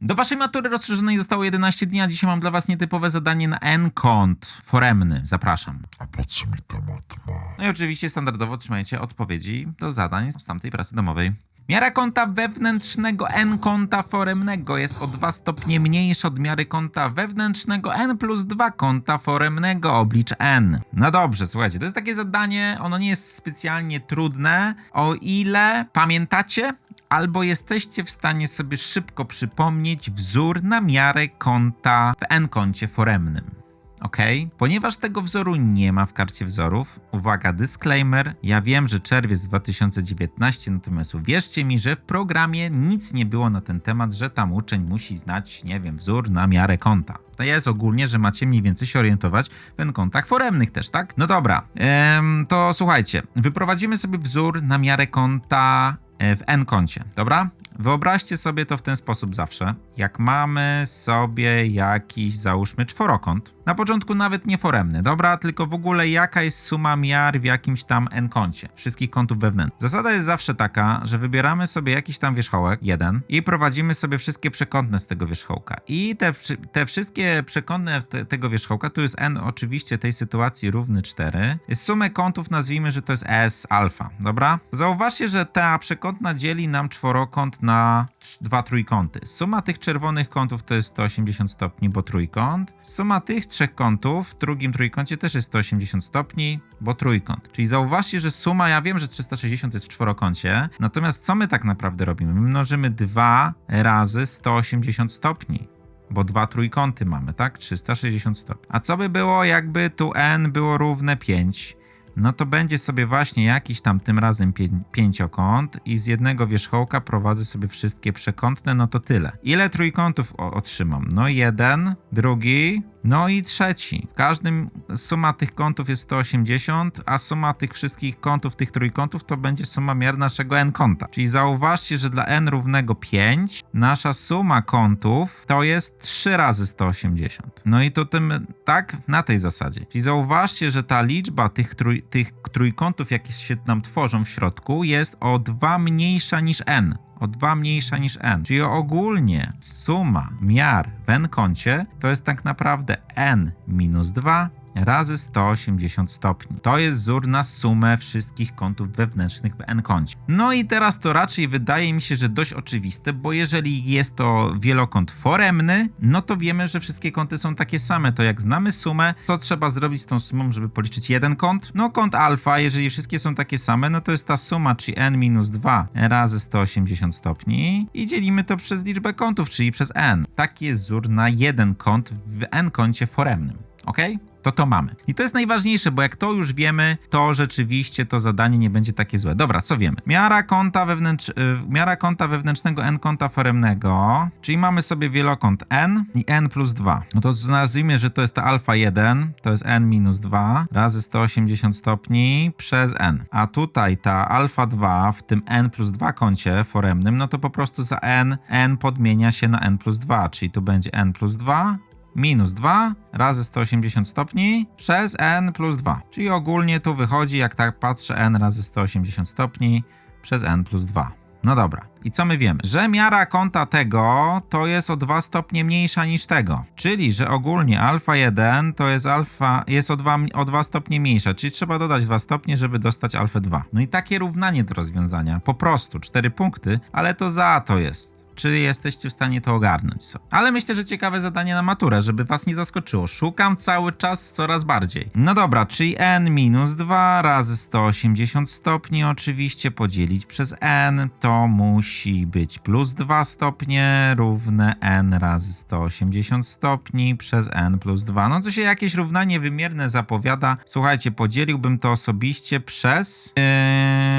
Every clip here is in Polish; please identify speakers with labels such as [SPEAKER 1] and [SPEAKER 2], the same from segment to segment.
[SPEAKER 1] Do waszej matury rozszerzonej zostało 11 dni, a dzisiaj mam dla was nietypowe zadanie na N-kont foremny. Zapraszam.
[SPEAKER 2] A po co mi ta matma?
[SPEAKER 1] No i oczywiście standardowo otrzymajcie odpowiedzi do zadań z tamtej pracy domowej. Miara kąta wewnętrznego n kąta foremnego jest o 2 stopnie mniejsza od miary kąta wewnętrznego n plus 2 kąta foremnego oblicz n. No dobrze, słuchajcie, to jest takie zadanie, ono nie jest specjalnie trudne, o ile pamiętacie albo jesteście w stanie sobie szybko przypomnieć wzór na miarę kąta w n kącie foremnym. Ok, ponieważ tego wzoru nie ma w karcie wzorów, uwaga, disclaimer, ja wiem, że czerwiec 2019, natomiast uwierzcie mi, że w programie nic nie było na ten temat, że tam uczeń musi znać, nie wiem, wzór na miarę kąta. To jest ogólnie, że macie mniej więcej się orientować w n-kątach foremnych też, tak? No dobra, em, to słuchajcie, wyprowadzimy sobie wzór na miarę e, w n-kącie, dobra? Wyobraźcie sobie to w ten sposób zawsze. Jak mamy sobie jakiś, załóżmy, czworokąt, na początku nawet nie foremny, dobra, tylko w ogóle jaka jest suma miar w jakimś tam n-kącie, wszystkich kątów wewnętrznych. Zasada jest zawsze taka, że wybieramy sobie jakiś tam wierzchołek, jeden, i prowadzimy sobie wszystkie przekątne z tego wierzchołka. I te, te wszystkie przekątne te, tego wierzchołka, tu jest n oczywiście tej sytuacji równy 4, sumę kątów nazwijmy, że to jest s alfa, dobra? Zauważcie, że ta przekątna dzieli nam czworokąt na dwa trójkąty. Suma tych czerwonych kątów to jest 180 stopni, bo trójkąt. Suma tych trzech kątów w drugim trójkącie też jest 180 stopni, bo trójkąt. Czyli zauważcie, że suma, ja wiem, że 360 jest w czworokącie, natomiast co my tak naprawdę robimy? My mnożymy 2 razy 180 stopni. Bo dwa trójkąty mamy, tak? 360 stopni. A co by było, jakby tu n było równe 5? No to będzie sobie właśnie jakiś tam tym razem pię pięciokąt i z jednego wierzchołka prowadzę sobie wszystkie przekątne, no to tyle. Ile trójkątów otrzymam? No jeden, drugi, no i trzeci. W każdym suma tych kątów jest 180, a suma tych wszystkich kątów, tych trójkątów to będzie suma miar naszego n kąta. Czyli zauważcie, że dla n równego 5 nasza suma kątów to jest 3 razy 180. No i to tym, tak, na tej zasadzie. Czyli zauważcie, że ta liczba tych, trój, tych trójkątów, jakie się nam tworzą w środku, jest o 2 mniejsza niż n o 2 mniejsza niż n. Czyli ogólnie suma miar w n kącie to jest tak naprawdę n minus 2 razy 180 stopni. To jest wzór na sumę wszystkich kątów wewnętrznych w n kącie. No i teraz to raczej wydaje mi się, że dość oczywiste, bo jeżeli jest to wielokąt foremny, no to wiemy, że wszystkie kąty są takie same. To jak znamy sumę, co trzeba zrobić z tą sumą, żeby policzyć jeden kąt? No kąt alfa, jeżeli wszystkie są takie same, no to jest ta suma, czyli n minus 2 razy 180 stopni i dzielimy to przez liczbę kątów, czyli przez n. Taki jest wzór na jeden kąt w n kącie foremnym. Ok? To to mamy. I to jest najważniejsze, bo jak to już wiemy, to rzeczywiście to zadanie nie będzie takie złe. Dobra, co wiemy? Miara kąta, wewnętrz... y, miara wewnętrznego n kąta foremnego, czyli mamy sobie wielokąt n i n plus 2. No to nazwijmy, że to jest ta alfa 1, to jest n minus 2 razy 180 stopni przez n. A tutaj ta alfa 2 w tym n plus 2 kącie foremnym, no to po prostu za n, n podmienia się na n plus 2, czyli tu będzie n plus 2 minus 2 razy 180 stopni przez n plus 2. Czyli ogólnie tu wychodzi, jak tak patrzę, n razy 180 stopni przez n plus 2. No dobra. I co my wiemy? Że miara kąta tego to jest o 2 stopnie mniejsza niż tego. Czyli, że ogólnie alfa 1 to jest alfa, jest o 2, o 2 stopnie mniejsza. Czyli trzeba dodać 2 stopnie, żeby dostać alfę 2. No i takie równanie do rozwiązania. Po prostu 4 punkty, ale to za to jest czy jesteście w stanie to ogarnąć sobie. Ale myślę, że ciekawe zadanie na maturę, żeby was nie zaskoczyło. Szukam cały czas coraz bardziej. No dobra, czyli n minus 2 razy 180 stopni oczywiście podzielić przez n to musi być plus 2 stopnie równe n razy 180 stopni przez n plus 2. No to się jakieś równanie wymierne zapowiada. Słuchajcie, podzieliłbym to osobiście przez...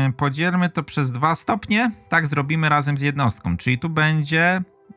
[SPEAKER 1] Yy, podzielmy to przez 2 stopnie. Tak zrobimy razem z jednostką, czyli tu będzie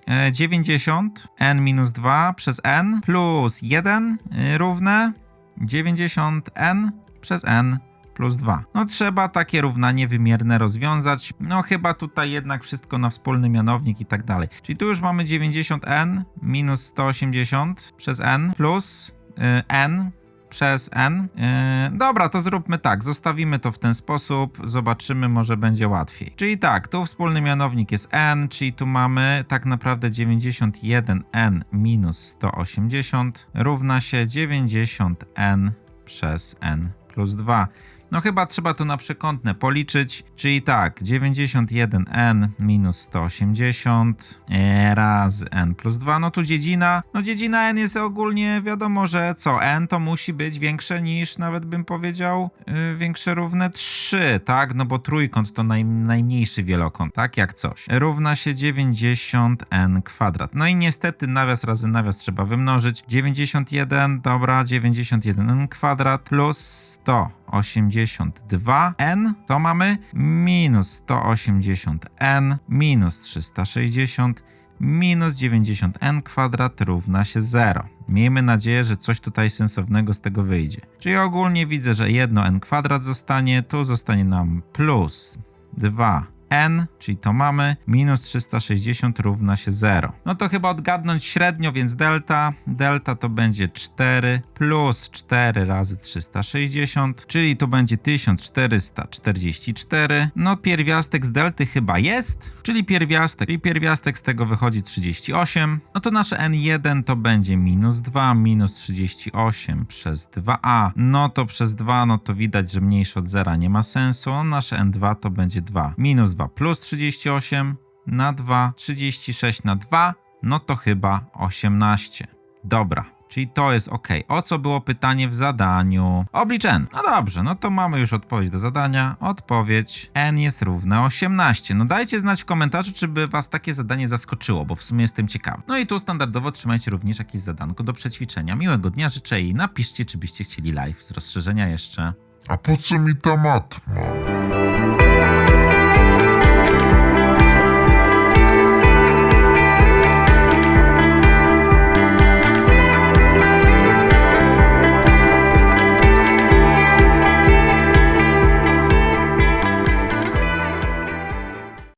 [SPEAKER 1] e, 90 n minus 2 przez n plus 1 y, równe 90 n przez n plus 2. No trzeba takie równanie wymierne rozwiązać. No chyba tutaj jednak wszystko na wspólny mianownik i tak dalej. Czyli tu już mamy 90n minus 180 przez n plus y, n przez n. Yy, dobra, to zróbmy tak. Zostawimy to w ten sposób. Zobaczymy, może będzie łatwiej. Czyli tak, tu wspólny mianownik jest n, czyli tu mamy tak naprawdę 91n minus 180 równa się 90n przez n plus 2. No chyba trzeba tu na przekątne policzyć, czyli tak, 91n minus 180 e, razy n plus 2, no tu dziedzina, no dziedzina n jest ogólnie wiadomo, że co, n to musi być większe niż, nawet bym powiedział, yy, większe równe 3, tak, no bo trójkąt to naj, najmniejszy wielokąt, tak, jak coś, równa się 90n kwadrat, no i niestety nawias razy nawias trzeba wymnożyć, 91, dobra, 91n kwadrat plus 100 82n, to mamy minus 180n minus 360 minus 90n kwadrat równa się 0. Miejmy nadzieję, że coś tutaj sensownego z tego wyjdzie. Czyli ogólnie widzę, że jedno n kwadrat zostanie, tu zostanie nam plus 2 n, czyli to mamy, minus 360 równa się 0. No to chyba odgadnąć średnio, więc delta, delta to będzie 4 plus 4 razy 360, czyli to będzie 1444. No pierwiastek z delty chyba jest, czyli pierwiastek, czyli pierwiastek z tego wychodzi 38. No to nasze n1 to będzie minus 2, minus 38 przez 2a. No to przez 2, no to widać, że mniejsze od 0 nie ma sensu. No nasze n2 to będzie 2. Minus 2 plus 38 na 2, 36 na 2, no to chyba 18. Dobra. Czyli to jest ok. O co było pytanie w zadaniu? Oblicz n. No dobrze, no to mamy już odpowiedź do zadania. Odpowiedź n jest równe 18. No dajcie znać w komentarzu, czy by was takie zadanie zaskoczyło, bo w sumie jestem ciekawy. No i tu standardowo trzymajcie również jakieś zadanko do przećwiczenia. Miłego dnia życzę i napiszcie, czy byście chcieli live z rozszerzenia jeszcze.
[SPEAKER 2] A po co mi ta matma?